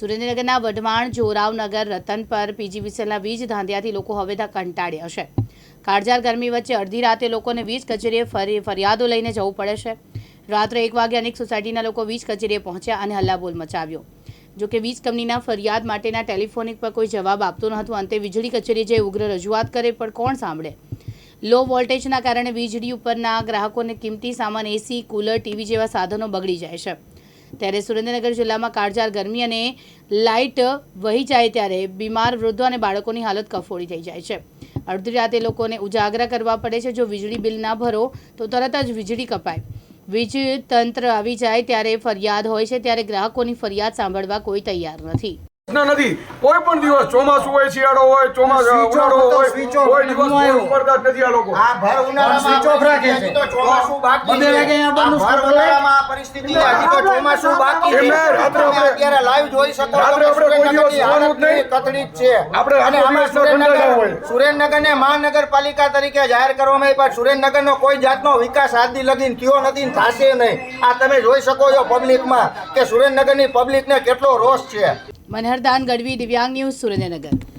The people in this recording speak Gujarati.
સુરેન્દ્રનગરના વઢવાણ જોરાવનગર રતન પર પીજીવીસીએલના વીજ ધાંધિયાથી લોકો હવે કંટાળ્યા છે. કાળઝાળ ગરમી વચ્ચે અડધી રાતે લોકોને વીજ કચેરીએ ફરી ફરિયાદો લઈને જવું પડે છે. રાત્રે એક વાગે અનેક સોસાયટીના લોકો વીજ કચેરીએ પહોંચ્યા અને હલ્લાબોલ મચાવ્યો. જોકે વીજ કંપનીના ફરિયાદ માટેના ટેલિફોનિક પર કોઈ જવાબ આપતું ન હતું. અંતે વીજળી કચેરીએ જઈ ઉગ્ર રજૂઆત કરે, પણ કોણ સાંભળે? લો વોલ્ટેજના કારણે વીજળી ઉપરના ગ્રાહકોને કિંમતી સામાન, એસી, કુલર, ટીવી જેવા સાધનો બગડી જાય છે. ત્યારે સુરેન્દ્રનગર જિલ્લામાં કાળઝાળ ગરમી અને લાઇટ વહી જાય ત્યારે બીમાર વૃદ્ધો અને બાળકોની હાલત કફોડી થઈ જાય છે. અડધી રાતે લોકોને ઉજાગરા કરવા પડે છે. જો વીજળી બિલ ના ભરો, તો તરત જ વીજળી કપાય. વીજ તંત્ર આવી જાય ત્યારે ફરિયાદ હોય છે. ત્યારે ગ્રાહકોની ફરિયાદ સાંભળવા કોઈ તૈયાર નથી. પ્રશ્ન નથી કોઈ પણ દિવસ ચોમાસું હોય શિયાળો હોય ચોમાસું ઉનાળો હોય કોઈ દિવસ જ નથી આ લોકો આ ભર ઉનાળામાં સ્વિચ ઓફ રાખે છે. તો ચોમાસું બાકી બબે છે. વાગે અહીંયા બંધ ભર સ્કૂટર ઉનાળામાં આ પરિસ્થિતિ હજી તો ચોમાસું બાકી છે. રાત્રે જોઈ શકો છે. અને આમાં. સુરેન્દ્રનગર સુરેન્દ્રનગરને મહાનગરપાલિકા તરીકે જાહેર કરવામાં આવી પણ સુરેન્દ્રનગરનો કોઈ જાતનો વિકાસ આજથી લગીન થયો નથી થશે નહીં આ તમે જોઈ શકો છો પબ્લિકમાં કે સુરેન્દ્રનગરની પબ્લિકને કેટલો રોષ છે મનહરદાન ગઢવી દિવ્યાંગ ન્યૂઝ સુરેન્દ્રનગર